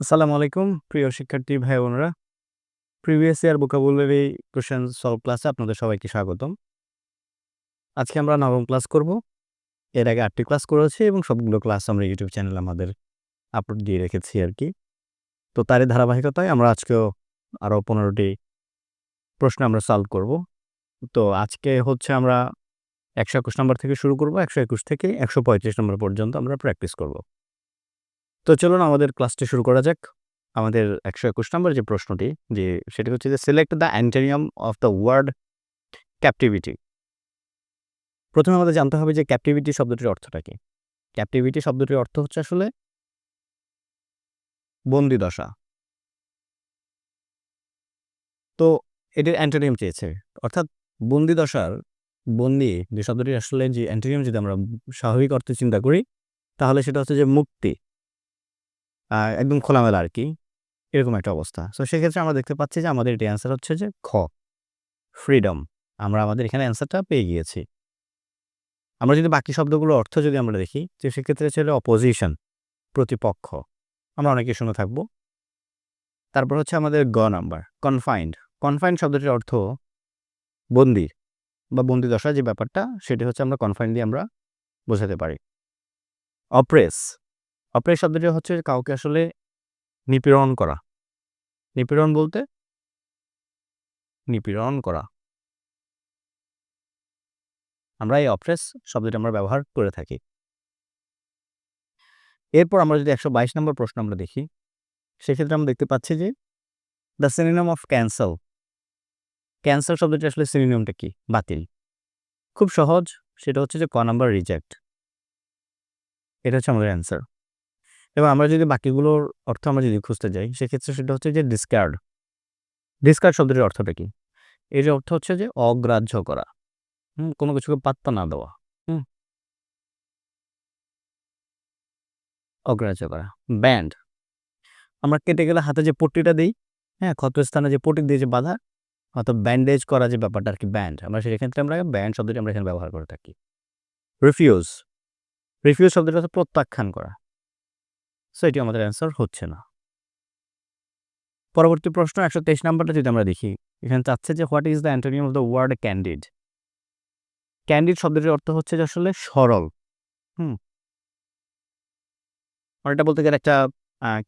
আসসালামু আলাইকুম, প্রিয় শিক্ষার্থী ভাই বোনেরা। Previous year vocabulary question solve ক্লাসে আপনাদের সবাইকে স্বাগতম। আজকে আমরা নবম ক্লাস করব। এর আগে আটটি ক্লাস করেছি এবং সবগুলো ক্লাস আমরা ইউটিউব চ্যানেলে আমাদের আপলোড দিয়ে রেখেছি আর কি। তো তারই ধারাবাহিকতায় আমরা আজকেও আরও পনেরোটি প্রশ্ন আমরা সলভ করব। তো আজকে হচ্ছে আমরা একশো একুশ নম্বর থেকে শুরু করব, একশো একুশ থেকে একশো পঁয়ত্রিশ নম্বর পর্যন্ত আমরা প্র্যাকটিস করব। তো চলুন আমাদের ক্লাসটি শুরু করা যাক। আমাদের একশো একুশ নম্বর যে প্রশ্নটি, যে সেটি হচ্ছে যে select the antonym of the word captivity প্রথমে আমাদের জানতে হবে যে ক্যাপটিভিটি শব্দটির অর্থটা কি? ক্যাপটিভিটি শব্দটির অর্থ হচ্ছে আসলে বন্দি দশা। তো এটির অ্যান্টোনিয়াম চেয়েছে। অর্থাৎ বন্দি দশার, বন্দি যে শব্দটি আসলে যে অ্যান্টোনিয়াম যদি আমরা স্বাভাবিক অর্থে চিন্তা করি, তাহলে সেটা হচ্ছে যে মুক্তি। একদম খোলামেলা আর কি এরকম একটা অবস্থা। সো সেক্ষেত্রে আমরা দেখতে পাচ্ছি যে আমাদের এটি অ্যান্সার হচ্ছে যে খ। ফ্রিডম আমরা আমাদের এখানে অ্যান্সারটা পেয়ে গিয়েছি। আমরা যদি বাকি শব্দগুলোর অর্থ যদি আমরা দেখি যে সেক্ষেত্রে ছিল অপোজিশন প্রতিপক্ষ। আমরা অনেকে শুনে থাকব। তারপর হচ্ছে আমাদের গ নাম্বার কনফাইন্ড কনফাইন্ড শব্দটির অর্থ বন্দি বা বন্দি দশা যে ব্যাপারটা, সেটি হচ্ছে আমরা কনফাইন্ড দিয়ে আমরা বোঝাতে পারি। অপ্রেস অপ্রেস শব্দটি হচ্ছে কাউকে আসলে নিপীড়ন করা। নিপীড়ন বলতে নিপীড়ন করা। আমরা এই অপ্রেস শব্দটি আমরা ব্যবহার করে থাকি। এরপর আমরা যদি একশো বাইশ নম্বর প্রশ্ন আমরা দেখি, সেক্ষেত্রে আমরা দেখতে পাচ্ছি যে the synonym of cancel cancel শব্দটি আসলে সিনিনামটা কি? বাতিল। খুব সহজ, সেটা হচ্ছে যে ক নাম্বার রিজেক্ট এটা হচ্ছে আমাদের অ্যান্সার এবং আমরা যদি বাকিগুলোর অর্থ আমরা যদি খুঁজতে যাই, সেক্ষেত্রে সেটা হচ্ছে যে ডিসকার্ড ডিসকার্ড শব্দটির অর্থটা কি? এর অর্থ হচ্ছে যে অগ্রাহ্য করা। হুম, কোনো কিছুকে পাত্তা না দেওয়া। হুম। অগ্রাহ্য করা। ব্যান্ড আমরা কেটে গেলে হাতে যে পট্টিটা দিই হ্যাঁ ক্ষতস্থানে যে পট্টি দিয়ে যে বাঁধা, অর্থাৎ ব্যান্ডেজ করা যে ব্যাপারটা আর কি ব্যান্ড আমরা সেক্ষেত্রে আমরা ব্যান্ড শব্দটি আমরা এখানে ব্যবহার করে থাকি। রিফিউজ রিফিউজ শব্দটা হচ্ছে প্রত্যাখ্যান করা। সো এটি আমাদের অ্যান্সার হচ্ছে না। পরবর্তী প্রশ্ন, একশো তেইশ নাম্বারটা যদি আমরা দেখি, এখানে চাচ্ছে যে what is the antonym of the word candid candid শব্দটির অর্থ হচ্ছে যে, আসলে সরল। হুম। এটা বলতে গেলে একটা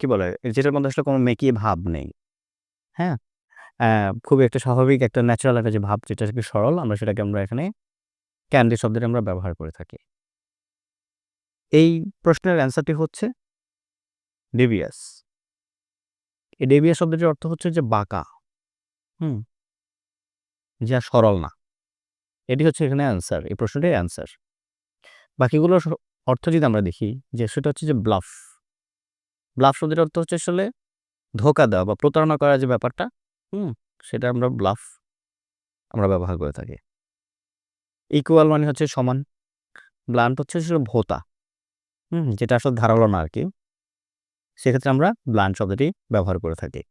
কি বলে, যেটার মধ্যে আসলে কোনো মেকি ভাব নেই। হ্যাঁ? খুবই একটা স্বাভাবিক, একটা ন্যাচারাল একটা যে ভাব, যেটা কি সরল, আমরা সেটাকে আমরা এখানে ক্যান্ডিড শব্দটি আমরা ব্যবহার করে থাকি। এই প্রশ্নের অ্যান্সারটি হচ্ছে ডেভিয়াস। এই ডেভিয়াস শব্দটির অর্থ হচ্ছে যে বাঁকা। হুম? যা সরল না। এটি হচ্ছে এখানে অ্যান্সার এই প্রশ্নটির অ্যান্সার বাকিগুলোর অর্থ যদি আমরা দেখি, যে সেটা হচ্ছে যে ব্লাফ ব্লাফ শব্দের অর্থ হচ্ছে আসলে ধোকা দেওয়া বা প্রতারণা করা যে ব্যাপারটা, হুম? সেটা আমরা ব্লাফ আমরা ব্যবহার করে থাকি। ইকুয়াল মানে হচ্ছে সমান। ব্লান্ট হচ্ছে আসলে ভোতা। হুম? যেটা আসলে ধারালো না আর কি। সেক্ষেত্রে আমরা ব্লান্ট শব্দটি ব্যবহার করে থাকি।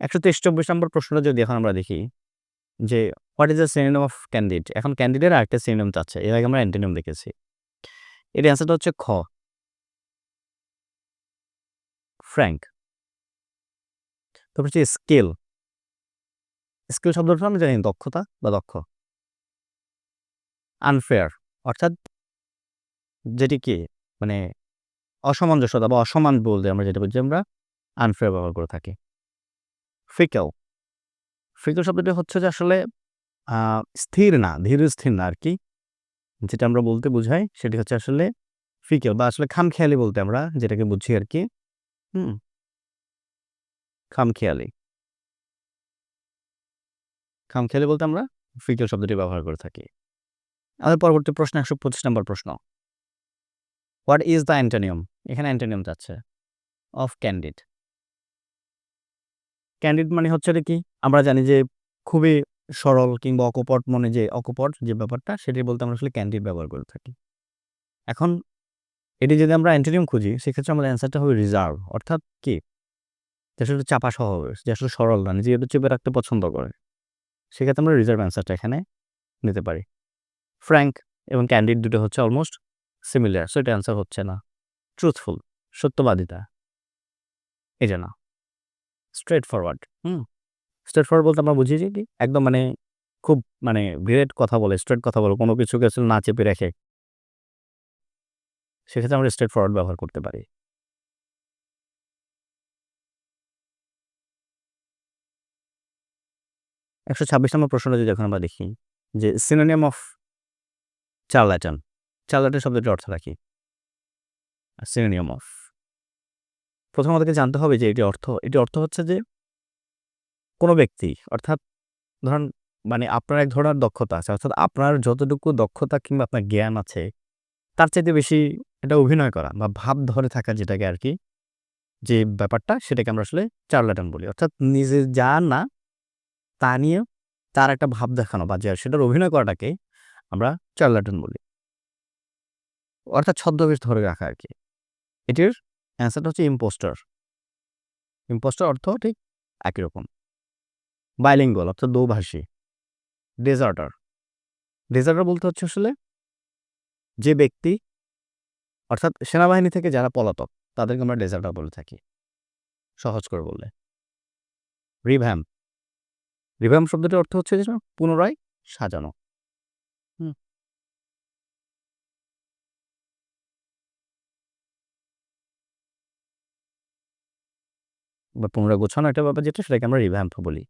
একশো তেইশ চব্বিশ নম্বর প্রশ্নটা যদি এখন আমরা দেখি যে what is the synonym of candid এখন ক্যান্ডিডের আরেকটা সিনোনিম চাচ্ছে এর আগে আমরা অ্যান্টোনিম দেখেছি। এর অ্যান্সারটা হচ্ছে খ। ফ্র্যাঙ্ক তারপর হচ্ছে স্কিল স্কিল শব্দটা আমরা জানি দক্ষতা বা দক্ষ। আনফেয়ার অর্থাৎ যেটি কি? মানে অসামঞ্জস্যতা বা অসমান বলতে আমরা যেটা বলছি আমরা আনফেয়ার ব্যবহার করে থাকি। ফিকেল ফিকেল শব্দটি হচ্ছে যে আসলে স্থির না, ধীর স্থির না আর কি যেটা আমরা বলতে বোঝাই সেটি হচ্ছে আসলে ফিকেল বা আসলে খামখেয়ালি বলতে আমরা যেটাকে বুঝি আর কি হুম। খামখেয়ালি। খামখেয়ালি বলতে আমরা ফিকেল শব্দটি ব্যবহার করে থাকি। আমাদের পরবর্তী প্রশ্ন একশো পঁচিশ নম্বর প্রশ্ন। হোয়াট ইজ দ্য অ্যান্টোনিয়াম এখানে অ্যান্টোনিয়াম যাচ্ছে। Of candid. ক্যান্ডিড মানে হচ্ছে কি? আমরা জানি যে খুবই সরল কিংবা অকপট মনে যে অকপট যে ব্যাপারটা, সেটি বলতে আমরা আসলে ক্যান্ডিড ব্যবহার করে থাকি। এখন এটি যদি আমরা অ্যান্টোনিয়াম খুঁজি, সেক্ষেত্রে আমাদের অ্যান্সারটা হবে রিজার্ভ, অর্থাৎ কি? যে আসলে চাপা স্বভাবের যে আসলে সরল না, নিজে চেপে রাখতে পছন্দ করে। সেক্ষেত্রে আমরা রিজার্ভ অ্যান্সারটা এখানে নিতে পারি। ফ্র্যাঙ্ক এবং ক্যান্ডিড দুটো হচ্ছে অলমোস্ট সিমিলার, সো এটা অ্যান্সার হচ্ছে না। ট্রুথফুল সত্যবাদিতা। এই যে না straightforward hmm? Straightforward বলতে আমরা বুঝি যে কি? একদম মানে খুব মানে ডিরেক্ট কথা বলে স্ট্রেট কথা বলে, কোনো কিছুকে আসলে না চেপে রেখে। সেক্ষেত্রে আমরা স্ট্রেট ফরওয়ার্ড ব্যবহার করতে পারি। একশো ছাব্বিশ নম্বর প্রশ্নটা যদি এখন আমরা দেখি, যে সিনোনিয়াম অফ চার্লাটন চার্লাটন শব্দটির অর্থ রাখি সিনোনিয়াম অফ। প্রথম আমাদেরকে জানতে হবে যে এটি অর্থ এটি অর্থ হচ্ছে যে কোনো ব্যক্তি, অর্থাৎ ধরুন মানে আপনার এক ধরনের দক্ষতা আছে, অর্থাৎ আপনার যতটুকু দক্ষতা কিংবা আপনার জ্ঞান আছে, তার চাইতে বেশি এটা অভিনয় করা বা ভাব ধরে থাকা যেটাকে আর কি, যে ব্যাপারটা সেটাকে আমরা আসলে চার্লাটন বলি। অর্থাৎ নিজে যা না, তা নিয়ে তার একটা ভাব দেখানো বা যা সেটার অভিনয় করাটাকে আমরা চার্লাটন বলি। অর্থাৎ ছদ্মবেশ ধরে রাখা আর কি। এটির অ্যান্সারটা হচ্ছে ইম্পোস্টার ইম্পোস্টার অর্থ ঠিক একই রকম। বাইলিঙ্গল অর্থাৎ দোভাষী ডেজার্টার ডেজার্টার বলতে হচ্ছে আসলে যে ব্যক্তি, অর্থাৎ সেনাবাহিনী থেকে যারা পলাতক, তাদেরকে আমরা ডেজার্টার বলে থাকি। সহজ করে বললে। রিভ্যাম রিভ্যাম শব্দটির অর্থ হচ্ছে পুনরায় সাজানো। বা পুনরায় গোছানো একটা ব্যাপার যেটা সেটাকে আমরা রিভ্যাম্প বলি।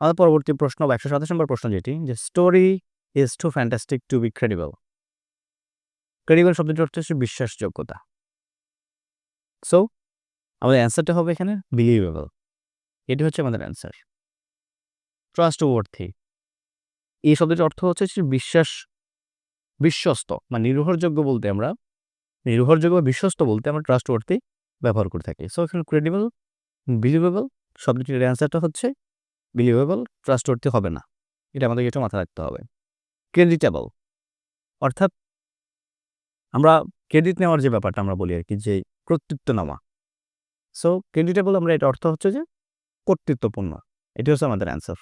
আমাদের পরবর্তী প্রশ্ন বা একশো সাতাশ নম্বর প্রশ্ন যেটি, যে story is too fantastic to be credible credible শব্দটির অর্থ হচ্ছে বিশ্বাসযোগ্যতা। সো আমাদের অ্যান্সারটা হবে এখানে বিলিভেবল এটি হচ্ছে আমাদের অ্যান্সার ট্রাস্ট ওয়ার্থি এই শব্দটির অর্থ হচ্ছে বিশ্বাস, বিশ্বস্ত বা নির্ভরযোগ্য বলতে আমরা, নির্ভরযোগ্য বা বিশ্বস্ত বলতে আমরা ট্রাস্ট ওয়ার্থি ব্যবহার করে থাকি। সো এখানে ক্রেডিবল বিলিভেবল শব্দটির অ্যান্সারটা হচ্ছে বিলিভেবল ট্রাস্ট ওয়ার্থি হবে না। এটা আমাদেরকে একটু মাথায় রাখতে হবে। ক্রেডিটেবল অর্থাৎ আমরা ক্রেডিট নেওয়ার যে ব্যাপারটা আমরা বলি আর কি যে কর্তৃত্ব নেওয়া। সো ক্রেডিটেবল আমরা এটা অর্থ হচ্ছে যে কর্তৃত্বপূর্ণ। এটি হচ্ছে আমাদের অ্যান্সার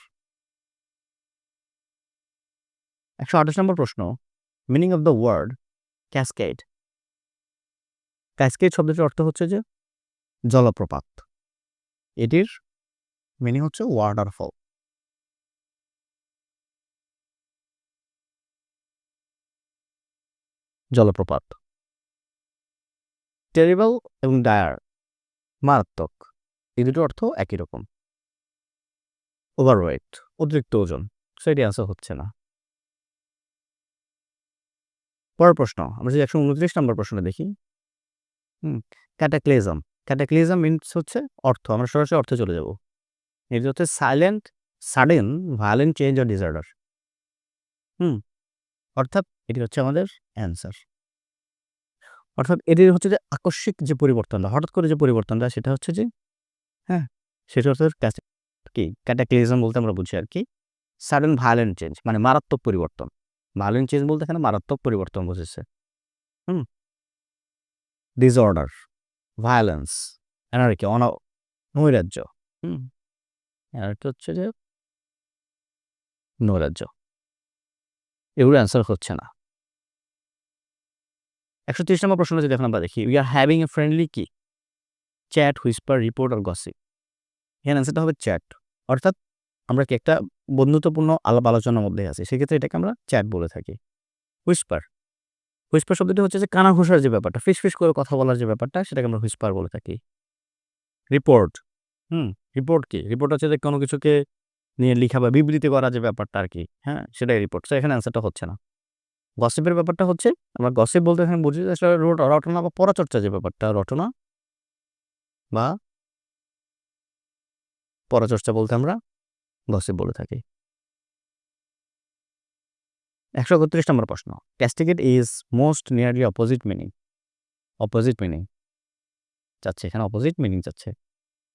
একশো আঠাশ নম্বর প্রশ্ন meaning of the word cascade cascade শব্দটির অর্থ হচ্ছে যে জলপ্রপাত। এটির মিনিং হচ্ছে ওয়াটারফল জলপ্রপাত। টেরিবল এবং ডায়ার মারাত্মক। এই দুটো অর্থ একই রকম। ওভারওয়েট অতিরিক্ত ওজন। সেটি আনসার হচ্ছে না। পরের প্রশ্ন। আমরা যদি একশো উনত্রিশ নম্বর প্রশ্নটা দেখি। হুম ক্যাটাক্লিজম ক্যাটাক্লিজম মিনস হচ্ছে অর্থ, আমরা সরাসরি অর্থে চলে যাব। এটি হচ্ছে silent sudden violent change or disorder hmm, অর্থাৎ এটি হচ্ছে আমাদের অ্যান্সার অর্থাৎ এটির হচ্ছে যে আকস্মিক যে পরিবর্তনটা, হঠাৎ করে যে পরিবর্তনটা, সেটা হচ্ছে যে হ্যাঁ সেটা হচ্ছে কি ক্যাটাক্লিজম বলতে আমরা বুঝি আর কি। সাডেন ভায়োলেন্ট চেঞ্জ মানে মারাত্মক পরিবর্তন। ভায়োলেন্ট চেঞ্জ বলতে এখানে মারাত্মক পরিবর্তন বুঝেছে। হুম ডিসঅর্ডার ভায়োলেন্স এনার্কি অন নৈরাজ্য। হুম। এনার্কি হচ্ছে যে নৈরাজ্য। এগুলো অ্যান্সার হচ্ছে না। একশো তিরিশ নম্বর প্রশ্ন যদি এখন আমরা দেখি we are having a friendly কি চ্যাট হুইস্পার রিপোর্ট আর গসিপ এখানে অ্যান্সারটা হবে চ্যাট অর্থাৎ আমরা কি একটা বন্ধুত্বপূর্ণ আলাপ আলোচনার মধ্যে আছি সেক্ষেত্রে এটাকে আমরা চ্যাট বলে থাকি। হুইস্পার হুইস্পার শব্দটি হচ্ছে যে কানা ঘোষার যে ব্যাপারটা ফিস ফিস করে কথা বলার যে ব্যাপারটা সেটাকে আমরা হুইস্পার বলে থাকি। রিপোর্ট? হুম রিপোর্ট কি? রিপোর্ট হচ্ছে যে কোনো কিছুকে নিয়ে লিখা বা বিবৃতি করা যে ব্যাপারটা আর কি হ্যাঁ? সেটাই রিপোর্ট তো এখানে অ্যান্সারটা হচ্ছে না। গসিপের ব্যাপারটা হচ্ছে আমরা গসিপ বলতে এখানে বুঝি যে রটনা বা পরাচর্চা যে ব্যাপারটা রটনা বা পরাচর্চা বলতে আমরা গসিপ বলে থাকি। একশো একত্রিশ নম্বর প্রশ্ন। Castigate is most nearly opposite meaning. Opposite meaning. চাচ্ছে এখানে অপোজিট মিনিং চাচ্ছে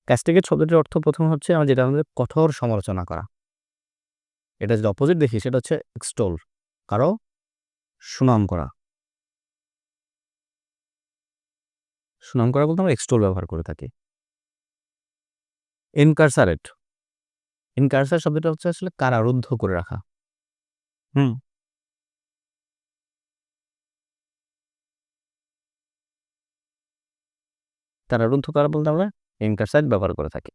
ক্যাস্টিগেট শব্দটির অর্থ প্রথম হচ্ছে আমরা যেটা আমাদের কঠোর সমালোচনা করা। এটা যদি অপোজিট দেখি, সেটা হচ্ছে এক্সটোল কারও সুনাম করা। সুনাম করা বলতে আমরা এক্সটোল ব্যবহার করে থাকি। ইনকারসারেট ইনকারসার শব্দটা হচ্ছে আসলে কারারুদ্ধ করে রাখা। হুম। তারা রুদ্ধ করা বলতে আমরা ইনকারসাইড ব্যবহার করে থাকি।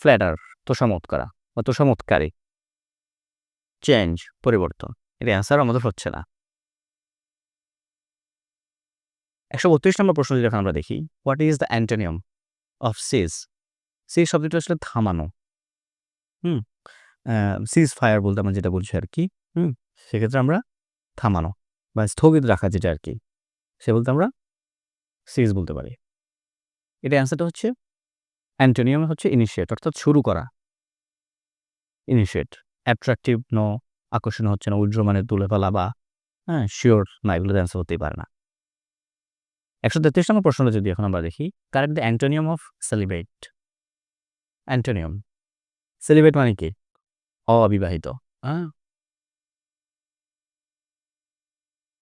ফ্ল্যাটার তোষামত করা বা তোষামতকারী চেঞ্জ পরিবর্তন, এর অ্যান্সার আমাদের হচ্ছে না। একশো বত্রিশ নম্বর প্রশ্ন যদি আমরা দেখি what is the antonym of cease cease শব্দটা আসলে থামানো। হুম সিজ ফায়ার বলতে আমরা যেটা বলছি আর কি, হুম, সেক্ষেত্রে আমরা থামানো বা স্থগিত রাখা যেটা আর কি, সে বলতে আমরা সিজ বলতে পারি। এটা অ্যান্সারটা হচ্ছে অ্যান্টোনিয়াম হচ্ছে ইনিশিয়েট অর্থাৎ শুরু করা। ইনিশিয়েট অ্যাট্রাকটিভ নো আকর্ষণ হচ্ছে না উজ্জ্বমানের তুলে ফেলা বা হ্যাঁ শিওর না এগুলো অ্যান্সার হতেই পারে না। একশো তেত্রিশ নম্বর প্রশ্নটা যদি এখন আমরা দেখি correct the antonym of celebrate antonym celebrate মানে কি? অবিবাহিত হ্যাঁ।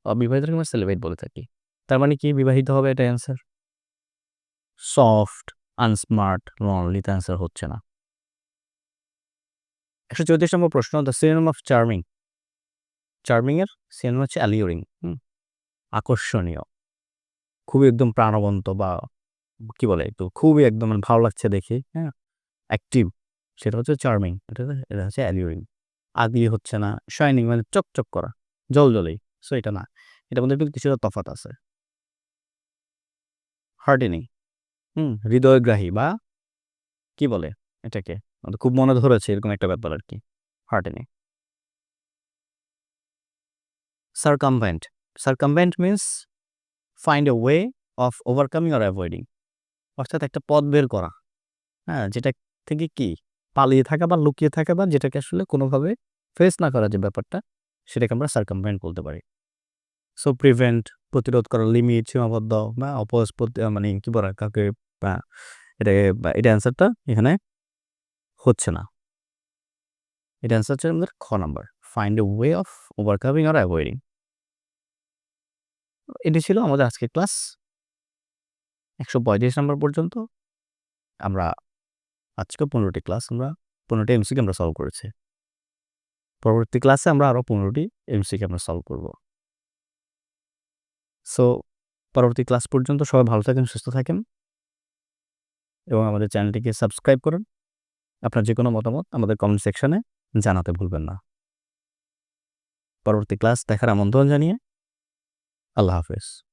অবিবাহিতকে আমরা সেলিব্রেট বলে থাকি। তার মানে কি বিবাহিত হবে এটা অ্যান্সার সফট, আনস্মার্ট লনলিতে অ্যান্সার হচ্ছে না। একশো চৌত্রিশ নম্বর প্রশ্ন দ্য সিনেম অফ চার্মিং চার্মিংয়ের সিনেমা হচ্ছে অ্যালিওরিং আকর্ষণীয়। খুবই একদম প্রাণবন্ত বা কি বলে একটু, খুবই একদম মানে ভালো লাগছে দেখে হ্যাঁ? অ্যাক্টিভ সেটা হচ্ছে চার্মিং এটা এটা হচ্ছে অ্যালিওরিং আগলি হচ্ছে না শাইনিং মানে চকচক করা জল জলেই সো এটা না। এটার মধ্যে কিছুটা তফাত আছে। হার্টেনিং হুম, হৃদয়গ্রাহী বা কি বলে এটাকে? খুব মনে ধরেছে এরকম একটা ব্যাপার আর কি heartening circumvent circumvent means find a way of overcoming or avoiding অর্থাৎ একটা পথ বের করা। হ্যাঁ যেটা থেকে কি? পালিয়ে থাকা বা লুকিয়ে থাকা বা যেটাকে আসলে কোনোভাবে ফেস না করা যে ব্যাপারটা, সেটাকে আমরা সার্কামভেন্ট বলতে পারি। সো প্রিভেন্ট প্রতিরোধ করা লিমিট সীমাবদ্ধ বা অপোজ মানে কি বলা? কাউকে এটাকে এটা অ্যান্সারটা এখানে হচ্ছে না। এটা অ্যান্সার হচ্ছে আমাদের খ number find a way of overcoming or avoiding এটি ছিল আমাদের আজকের ক্লাস একশো পঁয়ত্রিশ নাম্বার পর্যন্ত আমরা, আজকে পনেরোটি ক্লাস আমরা, পনেরোটি এমসিকে আমরা সলভ করেছি। পরবর্তী ক্লাসে আমরা আরও পনেরোটি এমসিকে আমরা সলভ করব। সো পরবর্তী ক্লাস পর্যন্ত সবাই ভালো থাকেন, সুস্থ থাকেন। এবং আমাদের চ্যানেলটিকে সাবস্ক্রাইব করুন। আপনার যে কোনো মতামত আমাদের কমেন্ট সেকশনে জানাতে ভুলবেন না। পরবর্তী ক্লাস দেখার আমন্ত্রণ জানিয়ে আল্লাহ হাফেজ।